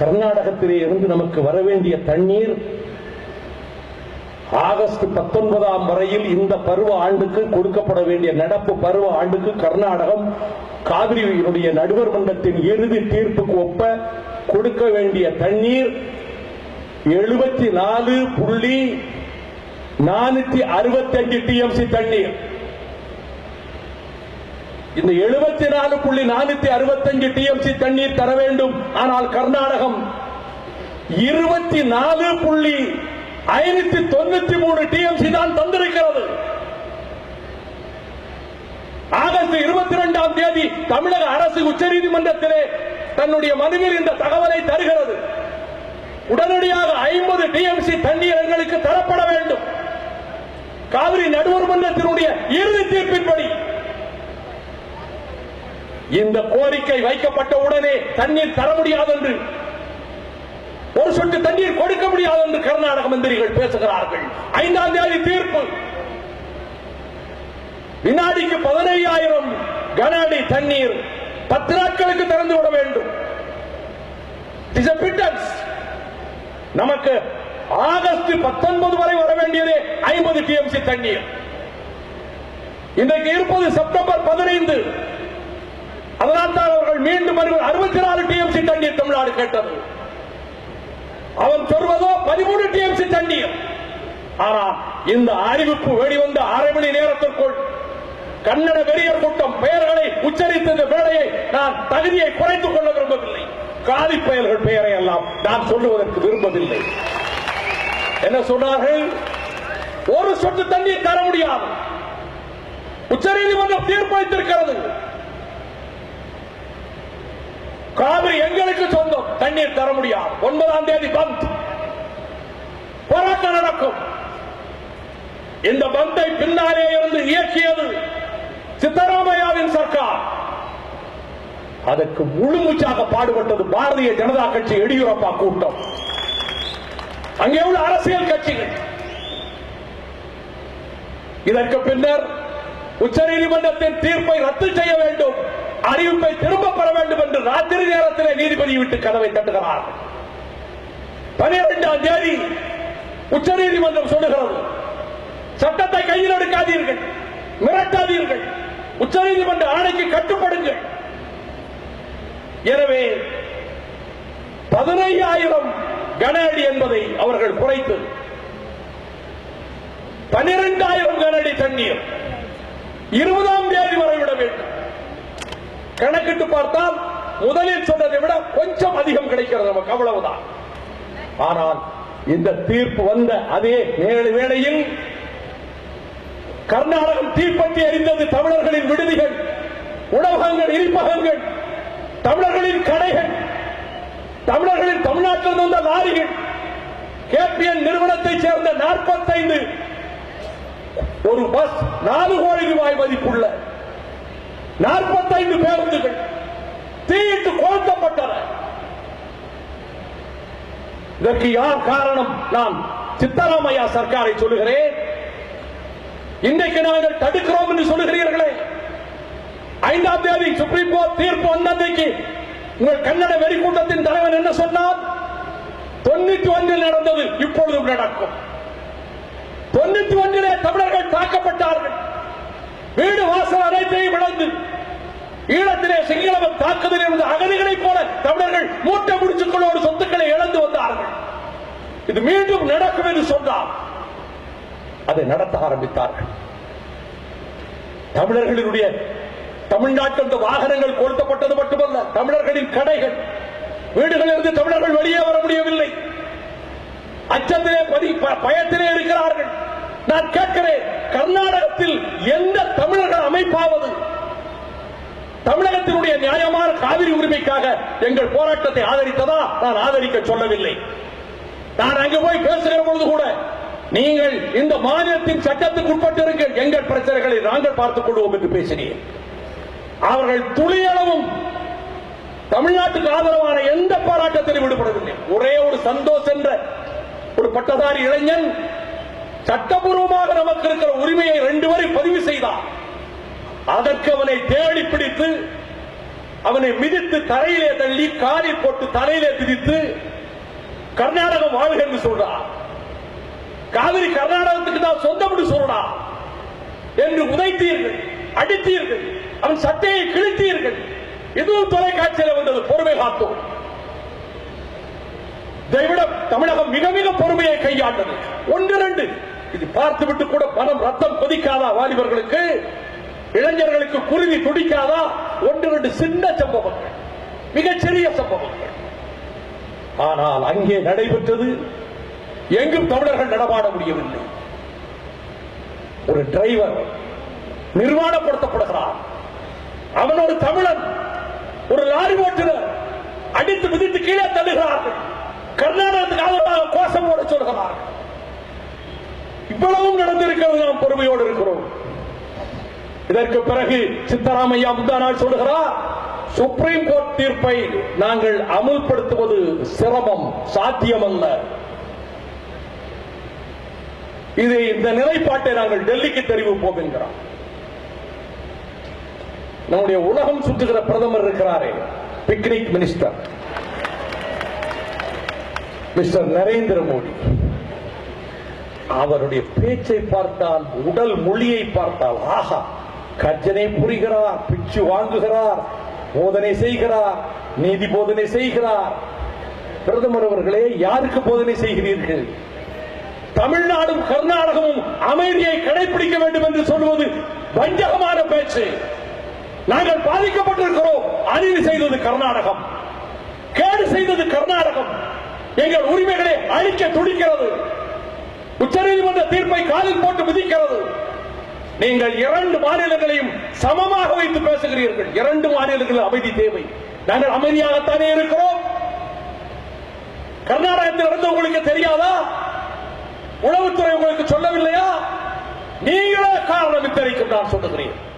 கர்நாடகத்திலே இருந்து நமக்கு வர வேண்டிய தண்ணீர் ஆகஸ்ட் பத்தொன்பதாம் வரையில் இந்த பருவ ஆண்டுக்கு கொடுக்கப்பட வேண்டிய நடப்பு பருவ ஆண்டுக்கு கர்நாடகம் காவிரியினுடைய நடுவர் மன்றத்தின் இறுதி தீர்ப்புக்கு ஒப்ப கொடுக்க வேண்டிய தண்ணீர் எழுபத்தி நாலு புள்ளி நானூத்தி அறுபத்தஞ்சு டிஎம்சி தண்ணீர். இந்த எழுபத்தி நாலு புள்ளி நானூத்தி அறுபத்தஞ்சு டிஎம்சி தண்ணீர் தர வேண்டும். ஆனால் கர்நாடகம் இருபத்தி நாலு புள்ளி ஐநூத்தி தொண்ணூத்தி மூணு டிஎம்சி தான் தந்திருக்கிறது. ஆகஸ்ட் இருபத்தி இரண்டாம் தேதி தமிழக அரசு உச்சநீதிமன்றத்திலே தன்னுடைய மனுவில் இந்த தகவலை தருகிறது. உடனடியாக ஐம்பது டிஎம்சி தண்ணீர் எங்களுக்கு தரப்பட வேண்டும். காவிரி நடுவர் மன்றத்தினுடைய இரு இந்த கோரிக்கை வைக்கப்பட்ட உடனே தண்ணீர் தர முடியாது என்று ஒரு சொட்டு தண்ணீர் கொடுக்க முடியாது என்று கர்நாடக மந்திரிகள் பேசுகிறார்கள். ஐந்தாம் தேதி தீர்ப்பு. வினாடிக்கு பதினையாயிரம் கன அடி தண்ணீர் பத்து நாட்களுக்கு திறந்து விட வேண்டும். நமக்கு ஆகஸ்ட் பத்தொன்பது வரை வர வேண்டியது ஐம்பது டிஎம்சி தண்ணீர். இன்றைக்கு இருப்பது செப்டம்பர் பதினைந்து. அதனால் தான் அவர்கள் மீண்டும் அறுபத்தி நாலு டிஎம்சி தண்ணீர் தமிழ்நாடு கேட்டது. அவன் சொல்வதோ பதிமூணு டிஎம்சி தண்ணீர். ஆனால் இந்த அறிவிப்பு வெளிவந்த அரை மணி நேரத்திற்குள் கன்னட வெறியர் கூட்டம் பெயர்களை உச்சரித்த வேலையை நான் தகுதியை குறைத்துக் கொள்ள விரும்பவில்லை. காலி பெயர்கள் பெயரை எல்லாம் நான் சொல்லுவதற்கு விரும்பவில்லை. என்ன சொன்னார்கள்? ஒரு சொட்டு தண்ணீர் தர முடியாது. உச்சநீதிமன்றம் தீர்ப்பளித்திருக்கிறது காவிரி எங்களுக்கு சொந்தம். தண்ணீர் தர முடியாது. ஒன்பதாம் தேதி பந்த். போராட்டம் நடக்கும். இந்த பந்தை பின்னாலே இருந்து இயக்கியது சித்தராமையாவின் சர்க்கார். அதற்கு முழுமூச்சாக பாடுபட்டது பாரதிய ஜனதா கட்சி எடியூரப்பா கூட்டம். அங்கே உள்ள அரசியல் கட்சிகள். இதற்கு பின்னர் உச்சநீதிமன்றத்தின் தீர்ப்பை ரத்து செய்ய வேண்டும். அறிவிப்பை திரும்ப விட்டு கதவை தட்டுகிறார். பனிரெண்டாம் தேதி உச்சநீதிமன்றம் சொல்லுகிறது சட்டத்தை கையில் எடுக்காதீர்கள் மிரட்டாதீர்கள் உச்சநீதிமன்ற ஆணைக்கு கட்டுப்படுங்கள். எனவே பதினையாயிரம் கன அடி என்பதை அவர்கள் குறைத்து பனிரெண்டாயிரம் கன அடி தண்ணீர் இருபதாம் தேதி வரை விட வேண்டும். கணக்கிட்டு பார்த்தால் முதலில் சொன்னதை விட கொஞ்சம் அதிகம் கிடைக்கிறது நமக்கு. அவ்வளவுதான். ஆனால் இந்த தீர்ப்பு வந்த அதே நேர- வேளையில் கர்நாடகம் தீப்பற்றி எரிந்தது தமிழர்களின் விடுதிகள் உணவகங்கள் இனிப்பகங்கள் தமிழர்களின் கடைகள் தமிழர்களின் தமிழ்நாட்டில் வந்த லாரிகள் கேபிஎன் நிறுவனத்தைச் சேர்ந்த நாற்பத்தைந்து ஒரு பஸ் நாலு கோடி ரூபாய் மதிப்புள்ள நாற்பத்தைந்து பேருந்துகள் தீட்டு கோத்தப்பட்டன இதற்கு யார் காரணம்? நான் சித்தராமையா சர்க்காரை சொல்லுகிறேன். இன்றைக்கு நாங்கள் தடுக்கிறோம் என்று சொல்லுகிறீர்களே. ஐந்தாம் தேதி சுப்ரீம் கோர்ட் தீர்ப்பு வந்தன்றைக்கு உங்கள் கன்னட வெறிக்கூட்டத்தின் தலைவன் என்ன சொன்னார்? தொண்ணூத்தி ஒன்றில் நடந்தது இப்பொழுதும் நடக்கும். தொண்ணூத்தி ஒன்றிலே தமிழர்கள் தாக்கப்பட்டார்கள். வீடு வாசல் அனைத்தையும் இழந்து ஈழத்திலே சிங்களவன் தாக்குதல் இருந்த அகதிகளைப் போல தமிழர்கள் மூட்டை முடிச்சுக்களோடு சொத்துக்களை இழந்து வந்தார்கள். இது மீண்டும் நடக்கும் என்று சொன்னார் அதை நடத்த ஆரம்பித்தார்கள். தமிழர்களினுடைய தமிழ்நாட்டில் இந்த வாகனங்கள் கொளுத்தப்பட்டது மட்டுமல்ல தமிழர்களின் கடைகள் வீடுகளிலிருந்து தமிழர்கள் வெளியே வர முடியவில்லை. அச்சத்திலே பதி- ப- பயத்திலே இருக்கிறார்கள். நான் கேட்கிறேன் கர்நாடகத்தில் எந்த தமிழர்கள் அமைப்பாவது தமிழகத்தினுடைய நியாயமான காவிரி உரிமைக்காக எங்கள் போராட்டத்தை ஆதரித்ததா நான் ஆதரிக்க சொல்லவில்லை. நான் அங்கு போய் பேசுகிற பொழுது கூட நீங்கள் இந்த மாநிலத்தின் சட்டத்துக்கு உட்பட்டிருங்கள் எங்கள் பிரச்சனைகளை நாங்கள் பார்த்துக் கொள்வோம் என்று பேசினேன். அவர்கள் துளியளவும் தமிழ்நாட்டுக்கு ஆதரவான எந்த போராட்டத்திலும் ஈடுபடவில்லை. ஒரே ஒரு சந்தோஷ் என்ற ஒரு பட்டதாரி இளைஞன் சட்டபூர்வமாக நமக்கு இருக்கிற உரிமையை ரெண்டு வரை பதிவு செய்தார். அதற்கு அவனை தேடி பிடித்து அவனை மிதித்து தரையிலே தள்ளி காலை போட்டு தலையிலே பிடித்து கர்நாடகம் வாழ்க என்று சொல்றான் காவிரி கர்நாடகத்துக்கு தான் சொந்தம் என்று சொல்றான் என்று உதைத்தீர்கள் அடித்தீர்கள் அவன் சட்டையை கிழித்தீர்கள். இதுவும் தொலைக்காட்சியில் வந்தது பொறுமை காத்தோம். இதைவிட தமிழகம் மிக மிக பொறுமையை கையாண்டது. ஒன்று ரெண்டு இது பார்த்துவிட்டு கூட பணம் ரத்தம் கொதிக்காதா வாலிபர்களுக்கு? இளைஞர்களுக்கு குருவி துடிக்காதா? ஒன்று ரெண்டு சின்ன சம்பவங்கள். மிகச்சிறிய சம்பவங்கள். ஆனால் அங்கே நடைபெற்றது எங்கும் தமிழர்கள் நடமாட முடியவில்லை. ஒரு டிரைவர் நிர்வாணப்படுத்தப்படுகிறார் அவன் ஒரு தமிழன். ஒரு லாரி ஓட்டுநர். அடித்து மிதித்து கீழே தள்ளுகிறார்கள். கர்நாடகத்துக்கு ஆதரவாக கோஷம் போட சொல்கிறார்கள். இவ்வளவும் நடந்திருக்கிறது நாம் பொறுமையோடு இருக்கிறோம். இதற்கு பிறகு சித்தராமையா முந்தானால் சொல்லுகிறார் சுப்ரீம் கோர்ட் தீர்ப்பை நாங்கள் அமுல்படுத்துவது சிரமம் சாத்தியமல்ல. இது இந்த நிலைப்பாட்டை நாங்கள் டெல்லிக்கு தெரிவிப்போம் என்கிறோம் நம்முடைய உலகம் சுற்றுகிற பிரதமர் இருக்கிறாரே picnic minister mister Narendra Modi. அவருடைய பேச்சை பார்த்தால் உடல் மொழியை பார்த்தால் ஆஹா கர்ஜனை புரிகிறார் பிச்சு வாங்குகிறார் போதனை செய்கிறார் நீதி போதனை செய்கிறார். பிரதமர் அவர்களே யாருக்கு போதனை செய்கிறீர்கள்? தமிழ்நாடும் கர்நாடகமும் அமைதியை கடைபிடிக்க வேண்டும் என்று சொல்வது வஞ்சகமான பேச்சு. நாங்கள் பாதிக்கப்பட்டிருக்கிறோம். அநீதி செய்தது கர்நாடகம். கேடு செய்தது கர்நாடகம். எங்கள் உரிமைகளை அழிக்க துடிக்கிறது. உச்சநீதிமன்ற தீர்ப்பை காலில் போட்டு விதிக்கிறது நீங்கள் இரண்டு மாநிலங்களையும் சமமாக வைத்து பேசுகிறீர்கள். இரண்டு மாநிலங்களில் அமைதி தேவை. நாங்கள் அமைதியாகத்தானே இருக்கிறோம்? கர்நாடகத்தில் நடந்த உங்களுக்கு தெரியாதா? உளவுத்துறை உங்களுக்கு சொல்லவில்லையா? நீங்களே காரணம் இத்தனைக்கும் நான் சொல்லுகிறேன்.